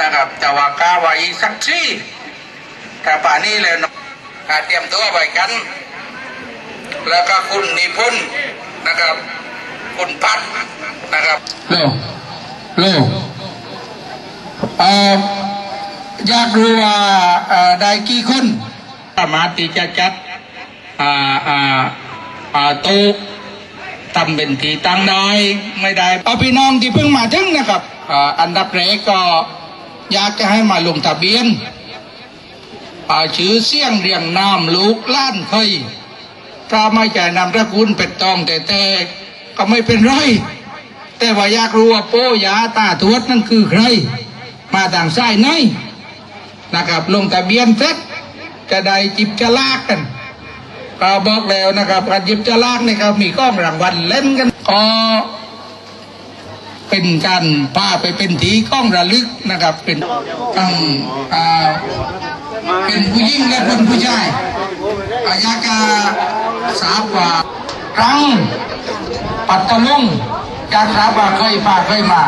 นะครับจะว่ากาไว้สักที่ถ้าป่านนี้แล้วเนาะอ่าเตรียมตัวไว้กัน แล้วก็คุณนิพนธ์นะครับ คุณพัดนะครับเร็วเร็วเอ่ออยากรู้ว่าเอ่อได้กี่คนสามารถที่จะจัดอ่าอ่าอ่าโต๊ะทำเป็นที่ตั้งได้ไม่ได้เอาพี่น้องที่เพิ่งมาถึงนะครับอ่าอันดับแรกก็ อยากจะให้มาลงทะเบียนอ่าชื่อเสียงเรียงนามลูกล้านเคยถ้าไม่จ่ายนำตระกูลเป็ดตองแต่แต่ก็ไม่เป็นไร แต่ว่าอยากรู้ว่าโป้ยาตาทวดนั่นคือใคร มาต่างสายไหนนะครับลงทะเบียนเสร็จจะได้จิบจะลากกันก็บอกแล้วนะครับการจิบจะลากนี่ครับมีก้อรางวัลเล่นกันก็ เป็นการพาไปเป็นทีกล้องระลึกนะครับ เป็นทั้งอ่าเป็นผู้หญิงและเป็นผู้ชายอายากาทราบว่าครั้งปัตตลุงอยากทราบว่าเคยมาเคยมา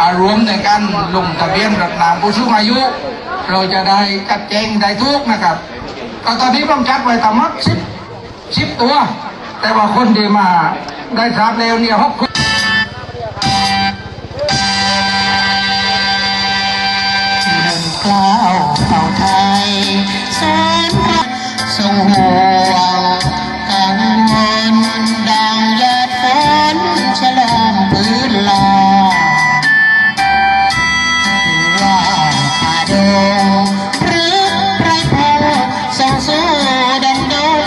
อารวมในการลงทะเบียนรับนามผู้สูงอายุ เราจะได้จัดแจงได้ทุกนะครับ ก็ตอนนี้ต้องจัดไว้ทั้งหมดสิบสิบตัว แต่ว่าคนที่มาได้ทราบแล้วเนี่ยหกคน กล้าวเผ่าไทยแสนรักทรงห่วงกังวลดังยาดฝนฉลองพื้นลาว่าป่าดงหรือไรพงส่งสู้ดันดน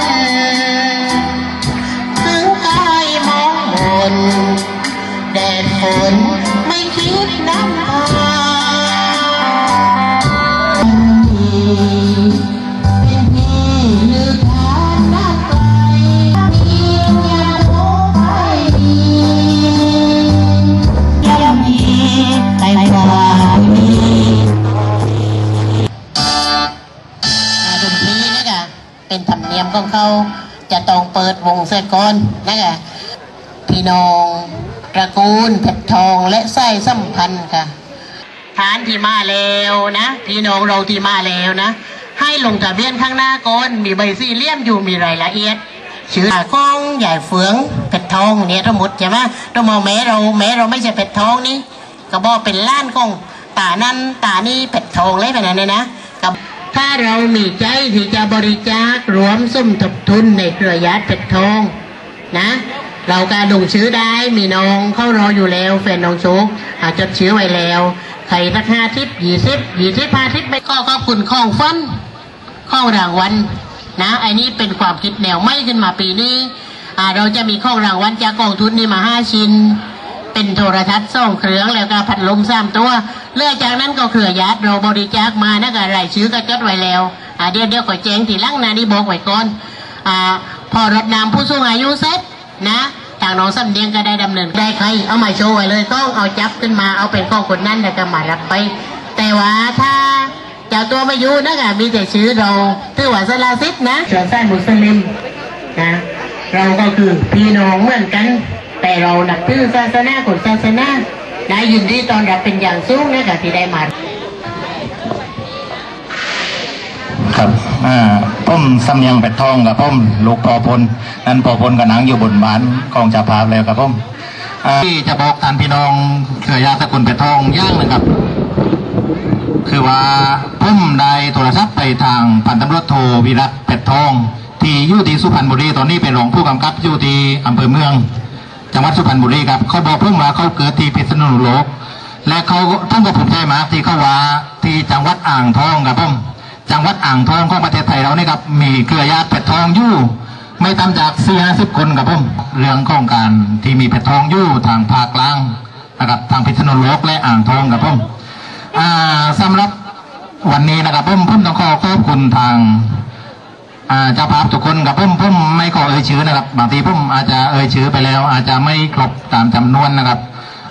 ถึงกายมองมนแดดฝนไม่คิดน้ำตา ดียังมีใจกว่ามีดนตรีนะคะเป็นธรรมเนียมของเขาจะต้องเปิดวงเสกอนนะคะพี่น้องตระกูลเพชรทองและไส้สัมพันธ์ค่ะ ฐานที่มาแล้วนะพี่น้องเราที่มาแล้วนะ ให้ลงทะเบียนข้างหน้าก่อนมีใบสี่เหลี่ยมอยู่มีรายละเอียดชื่อก้องใหญ่เฟืองเพชรทองเนี่ยทั้งหมดใช่ไหมต้องมาแม้เราแม้เราไม่ใช่เพชรทองนี่ก็บอกเป็นล้านของตานั้นตานี่เพชรทองเลยแบบนั้นเลยนะกับถ้าเรามีใจที่จะบริจาครวมสมทบทุนในเครือญาติเพชรทองนะ เราก็ลงชื่อได้มีน้องเข้ารออยู่แล้วแฟนน้องโชคอาจจดชื่อไว้แล้ว ใครสักห้าทิปยี่สิบยี่สิบห้าทิปไปก็ขอบคุณข้องฟันข้องรางวัลนะไอ้นี่เป็นความคิดแนวไม่ขึ้นมาปีนี้อ่าเราจะมีข้องรางวัลจากกองทุนนี้มาห้าชิ้น เป็นโทรทัศน์สองเครื่องแล้วก็พัดลมสามตัวเลื่อจากนั้นก็เครือญาติเราบริจาคมานะก็รายชื่อก็จดไว้แล้วอ่าเดี๋ยวเดี๋ยวขอแจ้งทีลังนะนี่บอกไว้ก่อนอ่าพอรถนำผู้สูงอายุเสร็จนะ ทางน้องสำเนียงก็ได้ดำเนินได้ใครเอามาโชว์ไว้เลยก็เอาจับขึ้นมาเอาเป็นข้องคนนั้นแล้วก็มารับไป แต่ว่าถ้าเจ้าตัวไม่อยู่นะก็มีแต่ชื่อเราถือว่าสลาซิดนะชาวบ้านมุสลิมนะเราก็คือพี่น้องเหมือนกัน แต่เรานับถือศาสนาคนศาสนานะยินดีตอนรับเป็นอย่างสูงนะคะที่ได้มาครับอ่า ผมสำเนียงเป็ดทองกับผมลูกปอพลนั้นปอพลกับหนังอยู่บนบ้านกองจ่าภาพแล้วครับผมอ่าที่จะบอกท่านพี่น้องเครือญาติสกุลเป็ดทองย่างหนะครับ คือว่าผมได้โทรศัพท์ไปทางพันตำรวจโทวิรัตเป็ดทอง ที่อยู่ที่สุพรรณบุรีตอนนี้เป็นรองผู้กำกับอยู่ที่อำเภอเมือง จังหวัดสุพรรณบุรีครับ เขาบอกเพิ่งมาเขาเกิดที่พิษณุโลกและเขาท่านก็ภูมิใจมากที่เขาว่าที่จังหวัดอ่างทองครับผม จังหวัดอ่างทองของประเทศไทยเรานี่ครับมีเครือญาติเป็ดทองอยู่ไม่ต่ำจากสี่ห้าสิบคนครับผมเรื่องของการที่มีเป็ดทองอยู่ทางภาคกลางนะครับทางพิษณุโลกและอ่างทองครับผมอ่าสำหรับวันนี้นะครับผมผมต้องขอขอบคุณทางเจ้าภาพทุกคนกับผมผมไม่ขอเอ่ยชื่อนะครับ บางทีผมอาจจะเอ่ยชื่อไปแล้ว อาจจะไม่ครบตามจำนวนนะครับ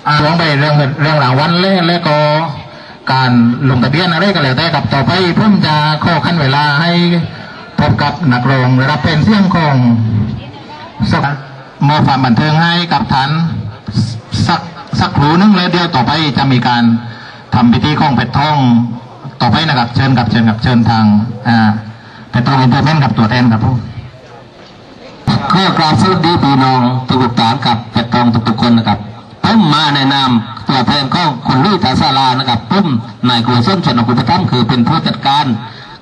อ่าลงไปเรื่องเรื่องรางวัลเล่แล้วก็ การลงทะเบียนอะไรก็แล้วแต่กับต่อไปผมจะขอขั้นเวลาให้พบกับนักร้องรับเป็นเสียงของสักมอบความบันเทิงให้กับท่านสักสักครู่นึงแล้วเดี๋ยวต่อไปจะมีการทำพิธีข้องเป็ดทองต่อไปนะครับเชิญกับเชิญกับเชิญทางอ่าเป็ดทองอินเตอร์เน็ตกับตัวแทนครับผมข้อกราบสวัสดีพี่น้องทุกๆท่านกับเป็ดทองทุกๆคนนะครับผมมาในนามตัวแทนของคนลุย ตาซาลานะครับผมนายกุศลชนกุปถัมคือเป็นผู้จัดการ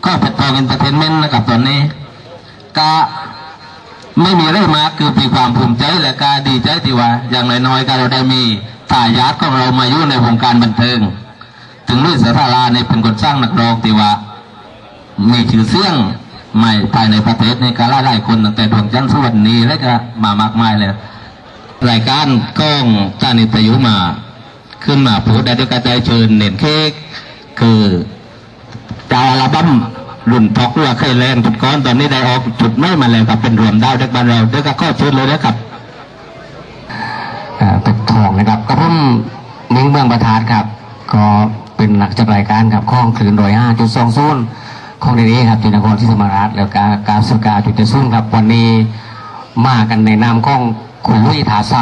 ก็เป็ดทองอินเตอร์เทนเมนต์นะครับตอนนี้กะไม่มีอะไรมากคือมีความภูมิใจและกาดีใจที่ว่า อย่างน้อยๆก็เราได้มีทายาทของเรามาอยู่ในวงการบันเทิง ถึงลุยตาซาลาเนี่เป็นคนสร้างนักร้องที่ว่า มีชื่อเสียงใหม่ภายในประเทศในการหลาไล่คนตั้งแต่ดวงจันทร์สวรรค์นี้แล้วก็มามากมายเลยรายการกล้องจานิตยุมา ขึ้นมาพูดได้ด้วยการใจเชิญเน่นเค้กคือดาวอัลบั้มรุ่นพอกเรือเคยแรงจุดก้อนตอนนี้ได้ออกจุดไม่มาแล้วครับเป็นรวมดาวเด็กบ้านเราเด้วยก็ข้อเชิญเลยนะครับเป็ดทองนะครับก็ผมนิ้งเมืองประธานครับ ก็เป็นหลักจัดรายการครับข้องคืนโดยห้าจุดสองศูนย์ของในนี้ครับที่นครที่ธรรมราชแล้วก็การสุกาจุดเจ็ดศูนย์ครับวันนี้มากันในนามข้องคุณลุยถาซา